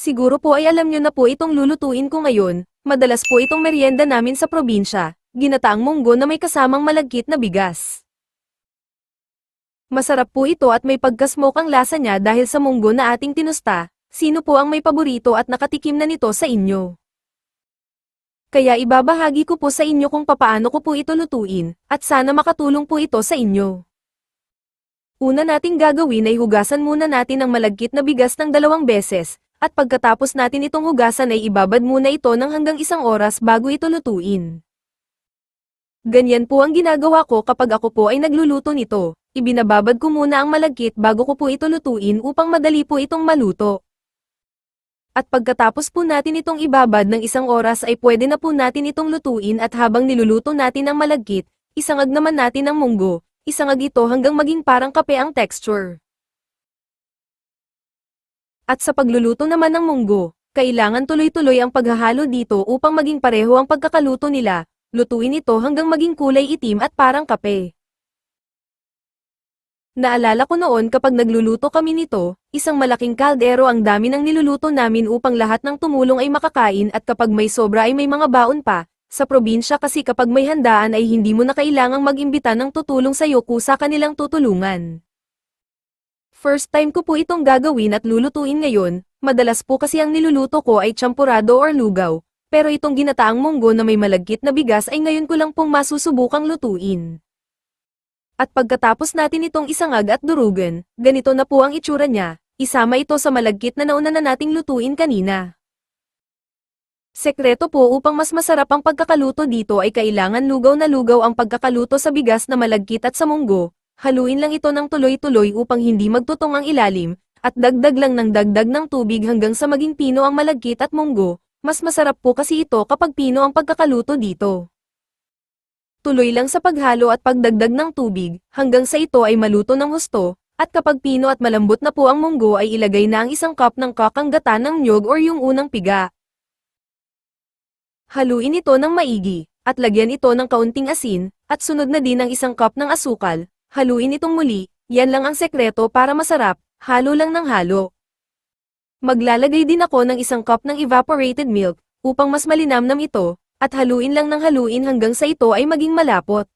Siguro po ay alam nyo na po itong lulutuin ko ngayon, madalas po itong merienda namin sa probinsya, ginataang munggo na may kasamang malagkit na bigas. Masarap po ito at may pagkasmoke ang lasa niya dahil sa munggo na ating tinusta, sino po ang may paborito at nakatikim na nito sa inyo? Kaya ibabahagi ko po sa inyo kung papaano ko po ito lutuin, at sana makatulong po ito sa inyo. Una nating gagawin ay hugasan muna natin ang malagkit na bigas ng dalawang beses, at pagkatapos natin itong hugasan ay ibabad muna ito ng hanggang isang oras bago ito lutuin. Ganyan po ang ginagawa ko kapag ako po ay nagluluto nito, ibinababad ko muna ang malagkit bago ko po ito lutuin upang madali po itong maluto. At pagkatapos po natin itong ibabad ng isang oras ay pwede na po natin itong lutuin at habang niluluto natin ang malagkit, isangag naman natin ang munggo, isangag ito hanggang maging parang kape ang texture. At sa pagluluto naman ng munggo, kailangan tuloy-tuloy ang paghahalo dito upang maging pareho ang pagkakaluto nila, lutuin ito hanggang maging kulay itim at parang kape. Naalala ko noon kapag nagluluto kami nito, isang malaking kaldero ang dami ng niluluto namin upang lahat ng tumulong ay makakain at kapag may sobra ay may mga baon pa, sa probinsya kasi kapag may handaan ay hindi mo na kailangang mag-imbita ng tutulong sa'yo kusa kanilang tutulungan. First time ko po itong gagawin at lulutuin ngayon, madalas po kasi ang niluluto ko ay champurado or lugaw, pero itong ginataang munggo na may malagkit na bigas ay ngayon ko lang pong masusubukang lutuin. At pagkatapos natin itong isangag at durugan, ganito na po ang itsura niya, isama ito sa malagkit na nauna na nating lutuin kanina. Sekreto po upang mas masarap ang pagkakaluto dito ay kailangan lugaw na lugaw ang pagkakaluto sa bigas na malagkit at sa munggo, haluin lang ito ng tuloy-tuloy upang hindi magtutong ang ilalim, at dagdag lang ng dagdag ng tubig hanggang sa maging pino ang malagkit at munggo, mas masarap po kasi ito kapag pino ang pagkakaluto dito. Tuloy lang sa paghalo at pagdagdag ng tubig, hanggang sa ito ay maluto ng husto, at kapag pino at malambot na po ang munggo ay ilagay na ang isang cup ng kakanggata ng nyog or yung unang piga. Haluin ito ng maigi, at lagyan ito ng kaunting asin, at sunod na din ang isang cup ng asukal, haluin itong muli, yan lang ang sekreto para masarap, halo lang ng halo. Maglalagay din ako ng isang cup ng evaporated milk, upang mas malinamnam ito, at haluin lang ng haluin hanggang sa ito ay maging malapot.